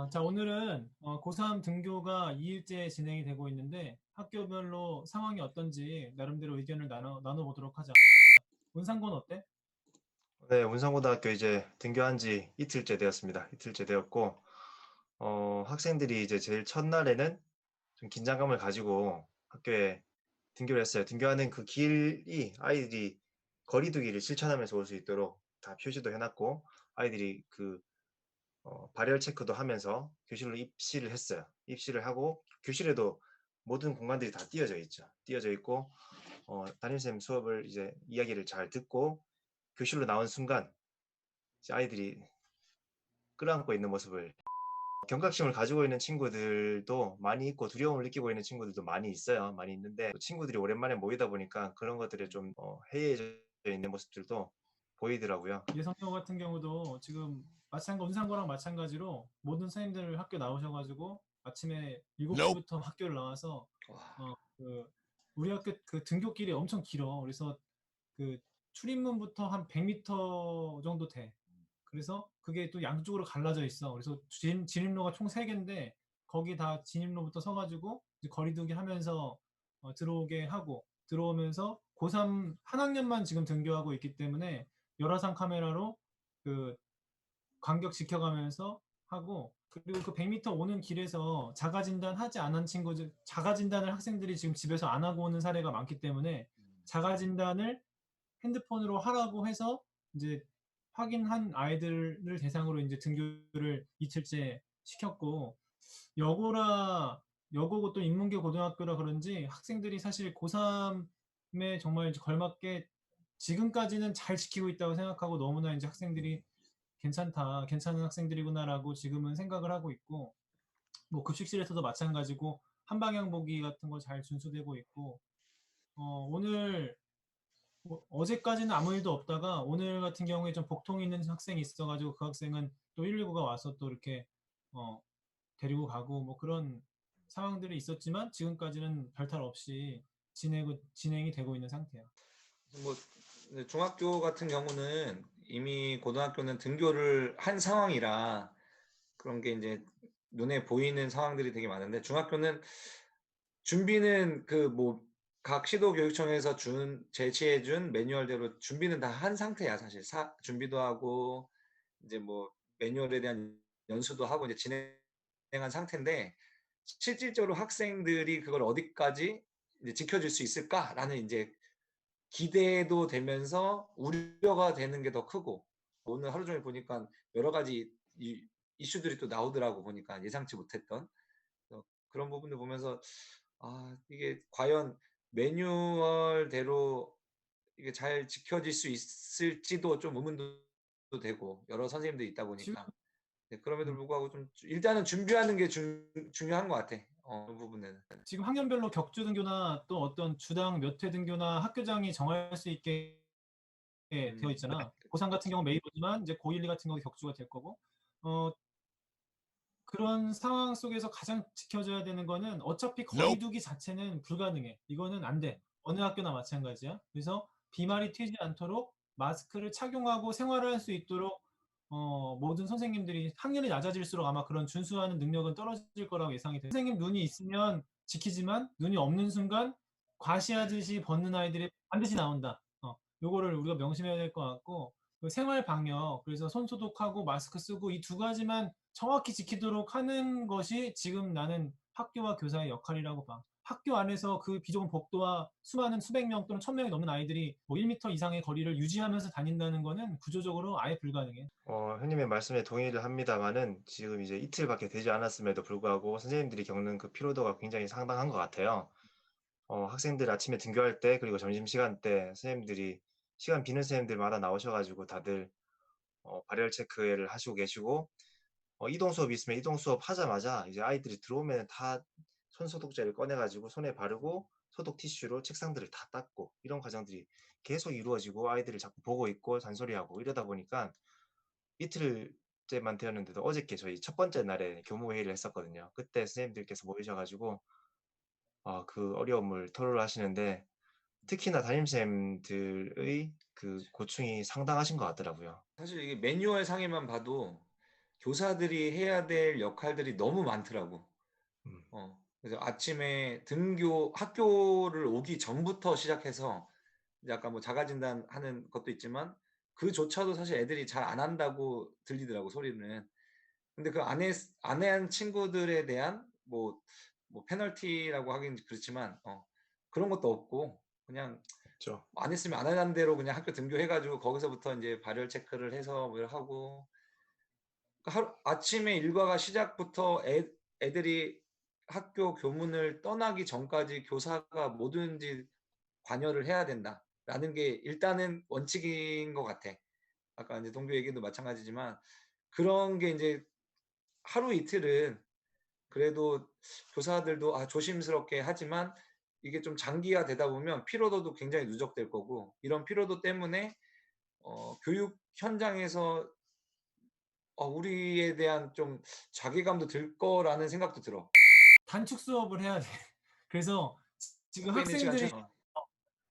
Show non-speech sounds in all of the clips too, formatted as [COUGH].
어, 자, 오늘은 어, 고3 등교가 2일째 진행이 되고 있는데 학교별로 상황이 어떤지 나름대로 의견을 나눠, 나눠보도록 하자. 문상곤 어때? 네, 운성고등학교 이제 등교한 지 이틀째 되었습니다. 이틀째 되었고, 어, 학생들이 이제 제일 첫날에는 좀 긴장감을 가지고 학교에 등교를 했어요. 등교하는 그 길이 아이들이 거리두기를 실천하면서 올 수 있도록 다 표시도 해놨고, 아이들이 그 어, 발열 체크도 하면서 교실로 입시를 했어요. 입시를 하고 교실에도 모든 공간들이 다 띄어져 있죠. 띄어져 있고 어, 담임쌤 수업을 이제 이야기를 잘 듣고 교실로 나온 순간 아이들이 끌어안고 있는 모습을 경각심을 가지고 있는 친구들도 많이 있고 두려움을 느끼고 있는 친구들도 많이 있어요. 많이 있는데 친구들이 오랜만에 모이다 보니까 그런 것들에 좀 어, 해이해져 있는 모습들도 보이더라고요. 예성여 같은 경우도 지금 마찬가지 운상고랑 마찬가지로 모든 선생님들 학교 나오셔가지고 아침에 7시부터 학교를 나와서 어, 그 우리 학교 그 등교길이 엄청 길어. 그래서 그 출입문부터 한 100m 정도 돼. 그래서 그게 또 양쪽으로 갈라져 있어. 그래서 진, 진입로가 총 3개인데 거기 다 진입로부터 서가지고 이제 거리두기 하면서 어, 들어오게 하고 들어오면서 고3 한 학년만 지금 등교하고 있기 때문에 열화상 카메라로 그 간격 지켜가면서 하고 그리고 그 100m 오는 길에서 자가 진단 하지 않은 친구들 자가 진단을 학생들이 지금 집에서 안 하고 오는 사례가 많기 때문에 자가 진단을 핸드폰으로 하라고 해서 이제 확인한 아이들을 대상으로 이제 등교를 이틀째 시켰고 여고라 여고고 또 인문계 고등학교라 그런지 학생들이 사실 고3에 정말 이제 걸맞게 지금까지는 잘 지키고 있다고 생각하고 너무나 이제 학생들이 괜찮다, 괜찮은 학생들이구나라고 지금은 생각을 하고 있고, 뭐 급식실에서도 마찬가지고 한방향 보기 같은 거 잘 준수되고 있고, 어, 오늘 뭐 어제까지는 아무 일도 없다가 오늘 같은 경우에 좀 복통이 있는 학생이 있어가지고 그 학생은 또 119가 와서 또 이렇게 어, 데리고 가고 뭐 그런 상황들이 있었지만 지금까지는 별탈 없이 진행, 진행이 되고 있는 상태야. 뭐 네, 중학교 같은 경우는 이미 고등학교는 등교를 한 상황이라 그런 게 이제 눈에 보이는 상황들이 되게 많은데 중학교는 준비는 그 뭐 각 시도 교육청에서 준 제시해 준 매뉴얼대로 준비는 다 한 상태야 사실. 사, 준비도 하고 이제 뭐 매뉴얼에 대한 연수도 하고 이제 진행한 상태인데 실질적으로 학생들이 그걸 어디까지 이제 지켜줄 수 있을까라는 이제 기대도 되면서 우려가 되는 게 더 크고 오늘 하루 종일 보니까 여러 가지 이, 이슈들이 또 나오더라고 보니까 예상치 못했던 그런 부분들 보면서 아 이게 과연 매뉴얼대로 이게 잘 지켜질 수 있을지도 좀 의문도 되고 여러 선생님들이 있다 보니까 네, 그럼에도 음. 불구하고 좀 일단은 준비하는 게 중, 중요한 것 같아. 어, 그 부분에는. 지금 학년별로 격주 등교나 또 어떤 주당 몇 회 등교나 학교장이 정할 수 있게 음, 되어 있잖아. 고3 같은 경우 메이버지만 이제 고1, 2 같은 경우 격주가 될 거고. 어, 그런 상황 속에서 가장 지켜줘야 되는 거는 어차피 거리두기 자체는 불가능해. 이거는 안 돼. 어느 학교나 마찬가지야. 그래서 비말이 튀지 않도록 마스크를 착용하고 생활을 할 수 있도록 어, 모든 선생님들이 학년이 낮아질수록 아마 그런 준수하는 능력은 떨어질 거라고 예상이 돼요. 선생님 눈이 있으면 지키지만 눈이 없는 순간 과시하듯이 벗는 아이들이 반드시 나온다. 어, 요거를 우리가 명심해야 될 것 같고 그 생활 방역 그래서 손 소독하고 마스크 쓰고 이 두 가지만 정확히 지키도록 하는 것이 지금 나는 학교와 교사의 역할이라고 봐. 학교 안에서 그 비좁은 복도와 수많은 수백 명 또는 천 명이 넘는 아이들이 뭐 1m 이상의 거리를 유지하면서 다닌다는 거는 구조적으로 아예 불가능해. 어, 형님의 말씀에 동의를 합니다만은 지금 이제 이틀밖에 되지 않았음에도 불구하고 선생님들이 겪는 그 피로도가 굉장히 상당한 것 같아요. 어, 학생들 아침에 등교할 때 그리고 점심 시간 때 선생님들이 시간 비는 선생님들마다 나오셔가지고 다들 어, 발열 체크를 하시고 계시고 어, 이동 수업이 있으면 이동 수업 하자마자 이제 아이들이 들어오면 다 손소독제를 꺼내가지고 손에 바르고 소독 티슈로 책상들을 다 닦고 이런 과정들이 계속 이루어지고 아이들을 자꾸 보고 있고 잔소리하고 이러다 보니까 이틀째만 되었는데도 어저께 저희 첫 번째 날에 교무 회의를 했었거든요. 그때 선생님들께서 모이셔가지고 아, 그 어려움을 토로를 하시는데 특히나 담임쌤들의 그 고충이 상당하신 것 같더라고요. 사실 이게 매뉴얼 상에만 봐도 교사들이 해야 될 역할들이 너무 많더라고. 음. 어, 그래서 아침에 등교 학교를 오기 전부터 시작해서 이제 아까 뭐 자가진단 하는 것도 있지만 그조차도 사실 애들이 잘 안 한다고 들리더라고 소리는. 근데 그 안에 안해한 친구들에 대한 뭐, 뭐 페널티라고 하긴 그렇지만 어, 그런 것도 없고 그냥 그렇죠. 안 했으면 안 하는 대로 그냥 학교 등교해가지고 거기서부터 이제 발열 체크를 해서 뭐 이렇게 하고 그러니까 하루, 아침에 일과가 시작부터 애, 애들이 학교 교문을 떠나기 전까지 교사가 뭐든지 관여를 해야 된다라는 게 일단은 원칙인 것 같아. 아까 이제 동교 얘기도 마찬가지지만 그런 게 이제 하루 이틀은 그래도 교사들도 아, 조심스럽게 하지만 이게 좀 장기화 되다 보면 피로도도 굉장히 누적될 거고 이런 피로도 때문에 어, 교육 현장에서 어, 우리에 대한 좀 자괴감도 들 거라는 생각도 들어. 단축 수업을 해야 돼. [LAUGHS] 그래서 지금 학생들이 중-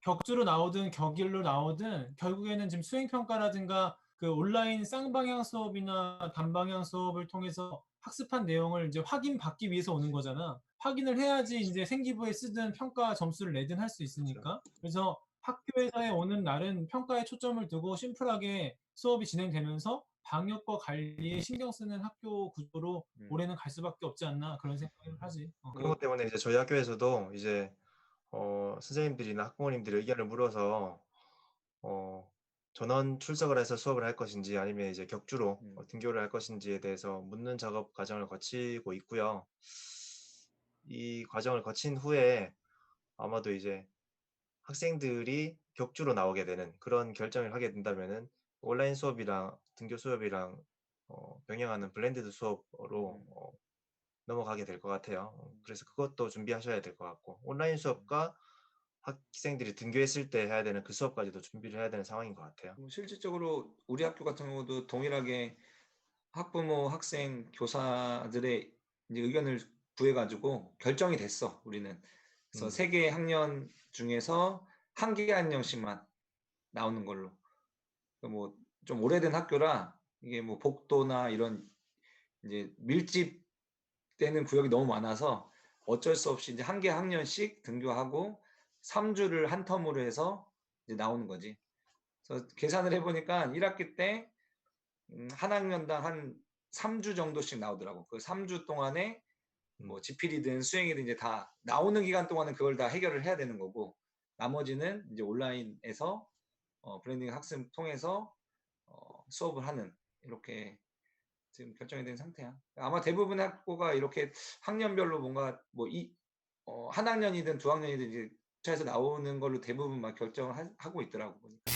격주로 나오든 격일로 나오든 결국에는 지금 수행평가라든가 그 온라인 쌍방향 수업이나 단방향 수업을 통해서 학습한 내용을 이제 확인받기 위해서 오는 거잖아. 확인을 해야지 이제 생기부에 쓰든 평가 점수를 내든 할 수 있으니까. 그래서 학교에서의 오는 날은 평가에 초점을 두고 심플하게 수업이 진행되면서 방역과 관리에 신경 쓰는 학교 구조로 음. 올해는 갈 수밖에 없지 않나 그런 생각을 하지. 어. 그런 것 때문에 이제 저희 학교에서도 이제 어, 선생님들이나 학부모님들이 의견을 물어서 어, 전원 출석을 해서 수업을 할 것인지 아니면 이제 격주로 음. 어, 등교를 할 것인지에 대해서 묻는 작업 과정을 거치고 있고요. 이 과정을 거친 후에 아마도 이제 학생들이 격주로 나오게 되는 그런 결정을 하게 된다면은 온라인 수업이랑 등교 수업이랑 어, 병행하는 블렌디드 수업으로 음. 어, 넘어가게 될 것 같아요. 어, 그래서 그것도 준비하셔야 될 것 같고 온라인 수업과 학생들이 등교했을 때 해야 되는 그 수업까지도 준비를 해야 되는 상황인 것 같아요. 뭐 실질적으로 우리 학교 같은 경우도 동일하게 학부모, 학생, 교사들의 의견을 구해가지고 결정이 됐어. 우리는 그래서 음. 세개 학년 중에서 한 개 학년씩만 나오는 걸로. 뭐 좀 오래된 학교라 이게 뭐 복도나 이런 이제 밀집되는 구역이 너무 많아서 어쩔 수 없이 이제 한 개 학년씩 등교하고 3주를 한 텀으로 해서 이제 나오는 거지. 그래서 계산을 해보니까 1학기 때 음, 한 학년당 한 3주 정도씩 나오더라고. 그 3주 동안에 뭐 음. 지필이든 수행이든 이제 다 나오는 기간 동안은 그걸 다 해결을 해야 되는 거고 나머지는 이제 온라인에서 어, 브랜딩 학습 통해서 어, 수업을 하는 이렇게 지금 결정이 된 상태야. 아마 대부분 학교가 이렇게 학년별로 뭔가 뭐이 어, 한 학년이든 두 학년이든 이제 차에서 나오는 걸로 대부분 막 결정을 하, 고 있더라고 보니까.